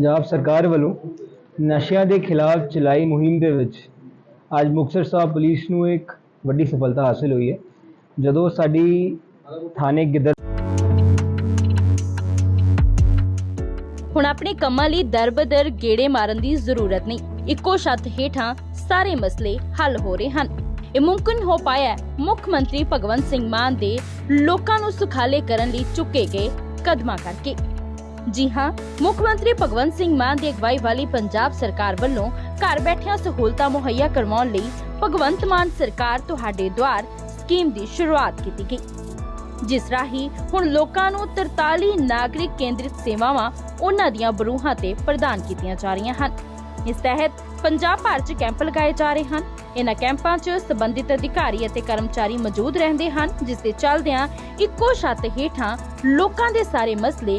ਪੰਜਾਬ ਸਰਕਾਰ ਵੱਲੋਂ ਨਸ਼ਿਆਂ ਦੇ ਖਿਲਾਫ ਚਲਾਈ ਮੁਹਿੰਮ ਦੇ ਵਿੱਚ ਅੱਜ ਮੁਕਤਸਰ ਸਾਹਿਬ ਪੁਲਿਸ ਨੂੰ ਇੱਕ ਵੱਡੀ ਸਫਲਤਾ ਹਾਸਲ ਹੋਈ ਹੈ। ਜਦੋਂ ਸਾਡੀ ਥਾਣੇ ਗਿੱਦੜ ਹੁਣ ਆਪਣੇ ਕੰਮਾਂ ਲਈ ਦਰਬਦਰ ਗੇੜੇ ਮਾਰਨ ਦੀ ਜ਼ਰੂਰਤ ਨਹੀਂ। ਇੱਕੋ ਛੱਤ ਹੇਠਾਂ ਸਾਰੇ ਮਸਲੇ ਹੱਲ ਹੋ ਰਹੇ ਹਨ। ਇਹ ਮੁਮਕਿਨ ਹੋ ਪਾਇਆ ਮੁੱਖ ਮੰਤਰੀ ਭਗਵੰਤ ਸਿੰਘ ਮਾਨ ਦੇ ਲੋਕਾਂ ਨੂੰ ਸੁਖਾਲੇ ਕਰਨ ਲਈ ਚੁੱਕੇ ਗਏ ਕਦਮਾਂ ਕਰਕੇ। ਜੀ ਹਾਂ, ਮੁੱਖ ਮੰਤਰੀ ਭਗਵੰਤ ਸਿੰਘ ਮਾਨ ਦੀ ਅਗਵਾਈ ਵਾਲੀ ਪੰਜਾਬ ਸਰਕਾਰ ਵੱਲੋਂ ਘਰ ਬੈਠਿਆਂ ਸਹੂਲਤਾਂ ਮੁਹੱਈਆ ਕਰਵਾਉਣ ਲਈ ਭਗਵੰਤ ਮਾਨ ਸਰਕਾਰ ਤੁਹਾਡੇ ਦੁਆਰ ਸਕੀਮ ਦੀ ਸ਼ੁਰੂਆਤ ਕੀਤੀ ਗਈ। ਜਿਸ ਰਾਹੀਂ ਹੁਣ ਲੋਕਾਂ ਨੂੰ 43 ਨਾਗਰਿਕ ਕੇਂਦਰਿਤ ਸੇਵਾਵਾਂ ਉਹਨਾਂ ਦੀਆਂ ਬਰੂਹਾਂ ਤੇ ਪ੍ਰਦਾਨ ਕੀਤੀਆਂ ਜਾ ਰਹੀਆਂ ਹਨ। ਇਸ ਤਹਿਤ ਪੰਜਾਬ ਭਰ 'ਚ ਕੈਂਪ ਲਗਾਏ ਜਾ ਰਹੇ ਹਨ। ਇਹਨਾਂ ਕੈਂਪਾਂ 'ਚ ਸੰਬੰਧਿਤ ਅਧਿਕਾਰੀ ਅਤੇ ਕਰਮਚਾਰੀ ਮੌਜੂਦ ਰਹਿੰਦੇ ਹਨ, ਜਿਸ ਦੇ ਚੱਲਦਿਆਂ ਇੱਕੋ ਛੱਤ ਹੇਠਾਂ ਲੋਕਾਂ ਦੇ ਸਾਰੇ ਮਸਲੇ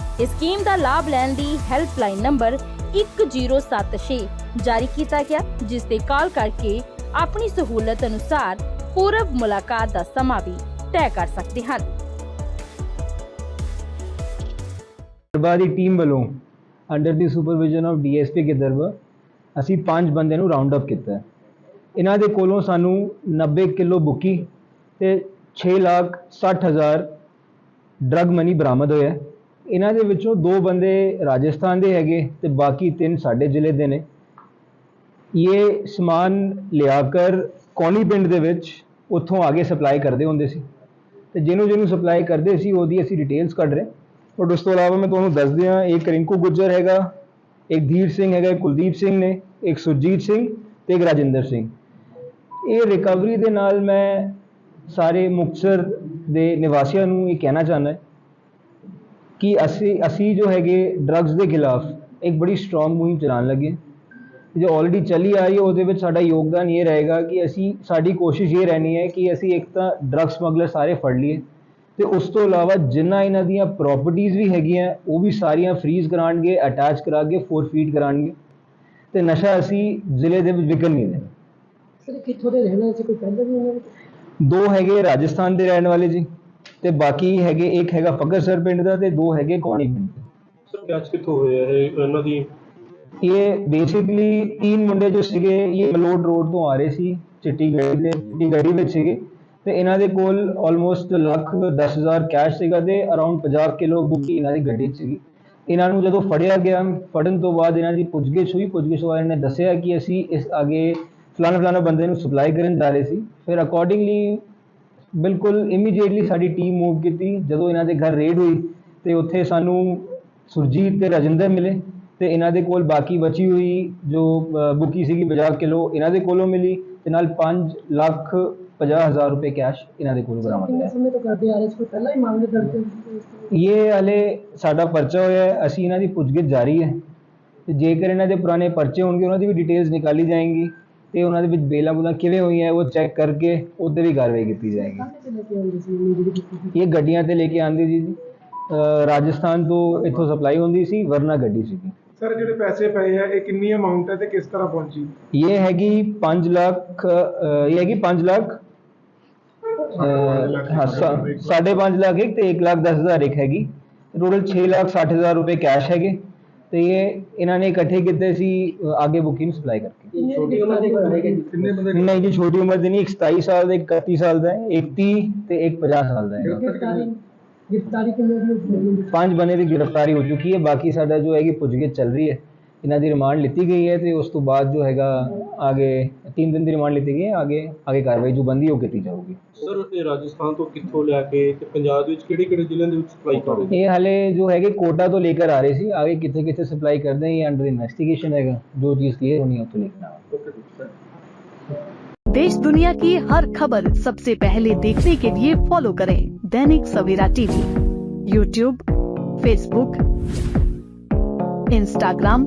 ਇਸ ਸਕੀਮ ਦਾ ਲਾਭ ਲੈਣ ਲਈ ਹੈਲਪਲਾਈਨ ਨੰਬਰ 1076 ਜਾਰੀ ਕੀਤਾ ਗਿਆ, ਜਿਸ ਤੇ ਕਾਲ ਕਰਕੇ ਆਪਣੀ ਸਹੂਲਤ ਅਨੁਸਾਰ ਪੂਰਵ ਮੁਲਾਕਾਤ ਦਾ ਸਮਾਂ ਵੀ ਤੈਅ ਕਰ ਸਕਦੇ ਹਨ। ਗਿੱਦੜਬਾਹ ਦੀ ਟੀਮ ਵੱਲੋਂ ਅੰਡਰ ਦੀ ਸੁਪਰਵਿਜ਼ਨ ਆਫ ਡੀਐਸਪੀ ਗਿੱਦੜਬਾਹ ਅਸੀਂ ਪੰਜ ਬੰਦੇ ਨੂੰ ਰਾਉਂਡ ਅਪ ਕੀਤਾ। ਇਹਨਾਂ ਦੇ ਕੋਲੋਂ ਸਾਨੂੰ 90 ਕਿਲੋ ਬੁੱਕੀ ਤੇ 6 ਲੱਖ 60 ਹਜ਼ਾਰ ਡਰਗ ਮਨੀ ਬਰਾਮਦ ਹੋਇਆ। ਇਹਨਾਂ ਦੇ ਵਿੱਚੋਂ ਦੋ ਬੰਦੇ ਰਾਜਸਥਾਨ ਦੇ ਹੈਗੇ ਤੇ ਬਾਕੀ ਤਿੰਨ ਸਾਡੇ ਜ਼ਿਲ੍ਹੇ ਦੇ ਨੇ। ਇਹ ਸਮਾਨ ਲਿਆ ਕਰ ਕੌਣੀ ਪਿੰਡ ਦੇ ਵਿੱਚ ਉੱਥੋਂ ਆਗੇ ਸਪਲਾਈ ਕਰਦੇ ਹੁੰਦੇ ਸੀ। ਤੇ ਜਿਹਨੂੰ ਜਿਹਨੂੰ ਸਪਲਾਈ ਕਰਦੇ ਸੀ, ਉਹਦੀ ਅਸੀਂ ਡਿਟੇਲਸ ਕੱਢ ਰਹੇ। ਔਰ ਉਸ ਤੋਂ ਇਲਾਵਾ ਮੈਂ ਤੁਹਾਨੂੰ ਦੱਸ ਦਿਆਂ ਇੱਕ ਰਿੰਕੂ ਗੁੱਜਰ ਹੈਗਾ, ਇੱਕ ਧੀਰ ਸਿੰਘ ਹੈਗਾ ਕੁਲਦੀਪ ਸਿੰਘ ਨੇ, ਇੱਕ ਸੁਰਜੀਤ ਸਿੰਘ ਤੇ ਇੱਕ ਰਾਜਿੰਦਰ ਸਿੰਘ। ਇਹ ਰਿਕਵਰੀ ਦੇ ਨਾਲ ਮੈਂ ਸਾਰੇ ਮੁਕਤਸਰ ਦੇ ਨਿਵਾਸੀਆਂ ਨੂੰ ਇਹ ਕਹਿਣਾ ਚਾਹੁੰਦਾ ਕਿ ਅਸੀਂ ਅਸੀਂ ਜੋ ਹੈਗੇ ਡਰੱਗਸ ਦੇ ਖਿਲਾਫ ਇੱਕ ਬੜੀ ਸਟਰੋਂਗ ਮੁਹਿੰਮ ਚਲਾਉਣ ਲੱਗੇ ਜੋ ਆਲਰੇਡੀ ਚੱਲੀ ਆ ਰਹੀ ਹੈ ਉਹਦੇ ਵਿੱਚ ਸਾਡਾ ਯੋਗਦਾਨ ਇਹ ਰਹੇਗਾ ਕਿ ਅਸੀਂ ਸਾਡੀ ਕੋਸ਼ਿਸ਼ ਇਹ ਰਹਿਣੀ ਹੈ ਕਿ ਅਸੀਂ ਇੱਕ ਤਾਂ ਡਰੱਗ ਸਮਗਲਰ ਸਾਰੇ ਫੜ ਲਈਏ ਤੇ ਉਸ ਤੋਂ ਇਲਾਵਾ ਜਿੰਨਾ ਇਹਨਾਂ ਦੀਆਂ ਪ੍ਰਾਪਰਟੀਆਂ ਵੀ ਹੈਗੀਆਂ ਉਹ ਵੀ ਸਾਰੀਆਂ ਫ੍ਰੀਜ਼ ਕਰਾਣਗੇ ਅਟੈਚ ਕਰਾ ਕੇ ਫੋਰਫੀਟ ਕਰਾਣਗੇ ਤੇ ਨਸ਼ਾ ਅਸੀਂ ਜ਼ਿਲ੍ਹੇ ਦੇ ਵਿੱਚ ਵਿਕਣ ਨਹੀਂ ਦੇਣਾ। ਸਰ ਕਿੱਥੋਂ ਦੇ ਰਹਿਣ ਵਾਲੇ ਸੀ? ਕੋਈ ਪਹਿਲਾਂ ਵੀ ਉਹਨਾਂ ਨੇ? ਦੋ ਹੈਗੇ ਰਾਜਸਥਾਨ ਦੇ ਰਹਿਣ ਵਾਲੇ ਜੀ। ਤੇ ਬਾਕੀ ਹੈਗੇ ਇੱਕ ਹੈਗਾ ਫਗਰਸਰ ਪਿੰਡ ਦਾ ਤੇ ਦੋ ਹੈਗੇ ਕੌਣੀ ਪਿੰਡ ਦੇ। ਸਰ ਕਿੱਥੋਂ ਹੋਇਆ ਇਹ ਇਹਨਾਂ ਦੀ? ਇਹ ਬੇਸਿਕਲੀ ਤਿੰਨ ਮੁੰਡੇ ਜੋ ਸੀਗੇ ਇਹ ਮਲੋਟ ਰੋਡ ਤੋਂ ਆ ਰਹੇ ਸੀ ਚਿੱਟੀ ਗੱਡੀ ਦੇ ਚਿੱਟੀ ਗੱਡੀ ਵਿੱਚ ਸੀਗੇ। ਤੇ ਇਹਨਾਂ ਦੇ ਕੋਲ ਆਲਮੋਸਟ ਲੱਖ 10000 ਕੈਸ਼ ਸੀਗਾ ਤੇ ਅਰਾਊਂਡ 50 ਕਿਲੋ ਬੁੱਕੀ ਇਹਨਾਂ ਦੀ ਗੱਡੀ ਸੀਗੀ। ਇਹਨਾਂ ਨੂੰ ਜਦੋਂ ਫੜਿਆ ਗਿਆ ਫੜਨ ਤੋਂ ਬਾਅਦ ਇਹਨਾਂ ਦੀ ਪੁੱਛਗਿੱਛ ਹੋਈ ਪੁੱਛਗਿੱਛ ਵਾਲਿਆਂ ਨੇ ਦੱਸਿਆ ਕਿ ਅਸੀਂ ਇਸ ਅੱਗੇ ਫਲਾਣਾ ਫਲਾਣਾ ਬੰਦੇ ਨੂੰ ਸਪਲਾਈ ਕਰਨ ਜਾ ਰਹੇ ਸੀ। ਫਿਰ ਅਕੋਰਡਿੰਗਲੀ ਬਿਲਕੁਲ ਇਮੀਡੀਏਟਲੀ ਸਾਡੀ ਟੀਮ ਮੂਵ ਕੀਤੀ। ਜਦੋਂ ਇਹਨਾਂ ਦੇ ਘਰ ਰੇਡ ਹੋਈ ਤੇ ਉੱਥੇ ਸਾਨੂੰ ਸੁਰਜੀਤ ਤੇ ਰਾਜਿੰਦਰ ਮਿਲੇ ਤੇ ਇਹਨਾਂ ਦੇ ਕੋਲ ਬਾਕੀ ਬਚੀ ਹੋਈ ਜੋ ਬੁੱਕੀ ਸੀਗੀ 50 ਕਿਲੋ ਇਹਨਾਂ ਦੇ ਕੋਲੋਂ ਮਿਲੀ ਤੇ ਨਾਲ 5 ਲੱਖ 50 ਹਜ਼ਾਰ ਰੁਪਏ ਕੈਸ਼ ਇਹਨਾਂ ਦੇ ਕੋਲੋਂ ਬਰਾਮਦ ਹੋਇਆ। ਸਮੇਂ ਤੋਂ ਕਰਦੇ ਆ ਰਹੇ ਸੀ? ਕੋਈ ਪਹਿਲਾਂ ਹੀ ਮਾਮਲੇ ਦਰਜ ਹੋਏ ਸੀ? ਇਹ ਹਲੇ ਸਾਡਾ ਪਰਚਾ ਹੋਇਆ ਹੈ ਅਸੀਂ ਇਹਨਾਂ ਦੀ ਪੁੱਛਗਿੱਛ ਜਾਰੀ ਹੈ। ਤੇ ਜੇਕਰ ਇਹਨਾਂ ਦੇ ਪੁਰਾਣੇ ਪਰਚੇ ਹੋਣਗੇ ਉਹਨਾਂ ਦੀ ਵੀ ਡਿਟੇਲਸ ਨਿਕਾਲੀ ਜਾਏਂਗੀ। ਤੇ ਉਹਨਾਂ ਦੇ ਵਿੱਚ ਬੇਲਾਂ ਬੁਲਾਂ ਕਿਵੇਂ ਹੋਈਆਂ ਉਹ ਚੈੱਕ ਕਰਕੇ ਉਹਦੇ ਵੀ ਕਾਰਵਾਈ ਕੀਤੀ ਜਾਏਗੀ। ਸੀ ਇਹ ਸੀ? ਗੱਡੀਆਂ ਤੇ ਲੈ ਕੇ ਆਂਦੀ ਸੀ ਜੀ। ਅ, ਰਾਜਸਥਾਨ ਤੋਂ ਇੱਥੋਂ ਸਪਲਾਈ ਹੁੰਦੀ ਸੀ ਵਰਨਾ ਗੱਡੀ ਸੀਗੀ। ਸਰ ਜਿਹੜੇ ਪੈਸੇ ਪਏ ਆ ਇਹ ਕਿੰਨੀ ਅਮਾਉਂਟ ਹੈ ਤੇ ਕਿਸ ਤਰ੍ਹਾਂ ਪਹੁੰਚੀ? ਇਹ ਹੈਗੀ 5 ਲੱਖ ਇਹ ਹੈਗੀ 5 ਲੱਖ ਸਾ- ਸਾਢੇ 5 ਲੱਖ ਇੱਕ ਤੇ 1 ਲੱਖ 10 ਹਜ਼ਾਰ ਇੱਕ ਹੈਗੀ। ਟੋਟਲ 6 ਲੱਖ 60 ਹਜ਼ਾਰ ਰੁਪਏ ਕੈਸ਼ ਹੈਗੇ। ਤੇ ਇਹ ਇਹਨਾਂ ਨੇ ਇਕੱਠੇ ਕੀਤੇ ਸੀ ਅ, ਆਗੇ ਬੁਕਿੰਗ ਸਪਲਾਈ ਕਰਕੇ। ਛੋਟੀ ਉਮਰ ਦੇ ਕਿੰਨੇ ਬੰਦੇ? ਨਹੀਂ ਜੀ ਛੋਟੀ ਉਮਰ ਦੇ ਨਹੀਂ ਇੱਕ 27 ਸਾਲ ਦਾ ਇੱਕ 31 ਸਾਲ ਦਾ ਹੈ ਇੱਕ 30 ਤੇ ਇੱਕ 50 ਸਾਲ ਦਾ ਹੈ ਗ੍ਰਿਫਤਾਰੀ ਗ੍ਰਿਫਤਾਰੀ ਕਿੰਨੇ ਦੀ ਹੋਈ ਪੰਜ ਬੰਦੇ ਦੀ ਗ੍ਰਿਫਤਾਰੀ ਹੋ ਚੁੱਕੀ ਹੈ ਬਾਕੀ ਸਾਡਾ ਜੋ ਹੈਗੀ ਪੁੱਛਗਿੱਛ ਚੱਲ ਰਹੀ ਹੈ। ਇਹਨਾਂ ਦੀ ਰਿਮਾਂਡ ਲਿੱਤੀ ਗਈ ਹੈ ਤੇ ਉਸ ਤੋਂ ਬਾਅਦ ਜੋ ਹੈਗਾ ਆਗੇ 3 ਦਿਨ ਦੀ ਰਿਮਾਂਡ ਲਿੱਤੀ ਗਈ ਹੈ ਆਗੇ ਆਗੇ ਕਾਰਵਾਈ ਜੋ ਬੰਦੀ ਉਹ ਕੀਤੀ ਜਾਊਗੀ ਸਰ ਇਹ ਰਾਜਸਥਾਨ ਤੋਂ ਕਿੱਥੋਂ ਲਿਆ ਕੇ ਤੇ ਪੰਜਾਬ ਦੇ ਵਿੱਚ ਕਿਹੜੇ ਕਿਹੜੇ ਜ਼ਿਲ੍ਹਿਆਂ ਦੇ ਵਿੱਚ ਸਪਲਾਈ ਕਰ ਰਹੇ ਇਹ ਹਲੇ ਜੋ ਹੈਗੇ ਕੋਟਾ ਤੋਂ ਲੈ ਕੇ ਆ ਰਹੇ ਸੀ ਆਗੇ ਕਿੱਥੇ ਕਿੱਥੇ ਸਪਲਾਈ ਕਰਦੇ हैं ये अंडर इन्वेस्टिगेशन हैगा जो चीज़ क्लियर होनी है तो लेकर आएंगे देश दुनिया की हर खबर सबसे पहले देखने के लिए फॉलो करें Dainik Savera TV YouTube Facebook Instagram